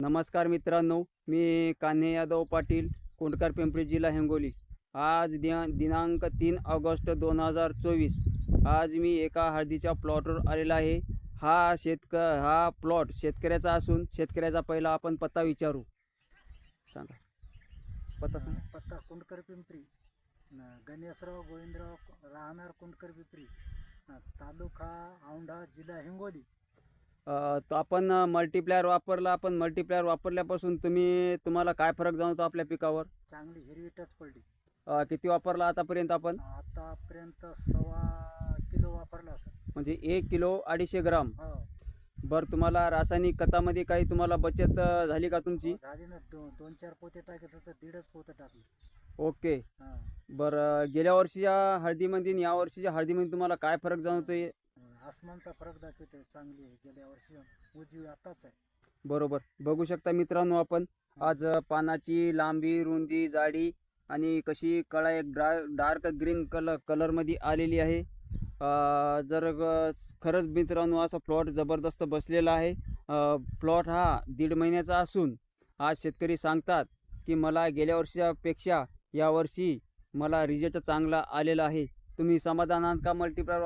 नमस्कार मित्रांनो मी कान्हे यादव पाटील कोंडकर पिंपरी जिल्हा हिंगोली. आज दिना दिनांक तीन ऑगस्ट दोन हजार चोवीस. आज मी एका हळदीच्या प्लॉटवर आलेला आहे. हा शेतक हा प्लॉट शेतकऱ्याचा असून शेतकऱ्याचा पहिला आपण पत्ता विचारू. सांगा. पत्ता सांगा. पत्ता कुंडकर पिंपरी गणेशराव गोविंदराव राहणार कुंडकर पिंपरी तालुका औंढा जिल्हा हिंगोली. तर आपण मल्टीप्लायर वापरला आपण मल्टीप्लायर वापरल्यापासून तुम्ही तुम्हाला काय फरक जाणवतो आपल्या पिकावर? चांगली हिरवी टच पडली. अ, किती वापरला आतापर्यंत आपण? आतापर्यंत सव्वा किलो वापरला सर. म्हणजे एक किलो अडीचशे ग्राम. हो. बरं तुम्हाला रासायनिक खतामध्ये काही तुम्हाला बचत अ, झाली का तुमची? झाली ना. दोन दोन चार पोते टाकत होतं दीडच पोते टाकले. ओके. हा. बरं गेल्या वर्षीच्या हळदीमध्ये आणि या वर्षीच्या हळदीमध्ये तुम्हाला काय फरक जाणवतोय? आसमानचा फरक दाखवतोय चांगली आहे. गेल्या वर्षी उजवी आताच आहे. बरोबर. बघू शकता मित्रांनो आपण आज पानाची लांबी रुंदी जाडी आणि कशी कळा एक डा डार्क ग्रीन कलर कलरमध्ये आलेली आहे. जर खरंच मित्रांनो असा प्लॉट जबरदस्त बसलेला आहे. प्लॉट हा दीड महिन्याचा असून आज शेतकरी सांगतात की मला गेल्या वर्षापेक्षा यावर्षी मला रिझल्ट चांगला आलेला आहे. तुम्ही समाधान आहात का मल्टीप्लायर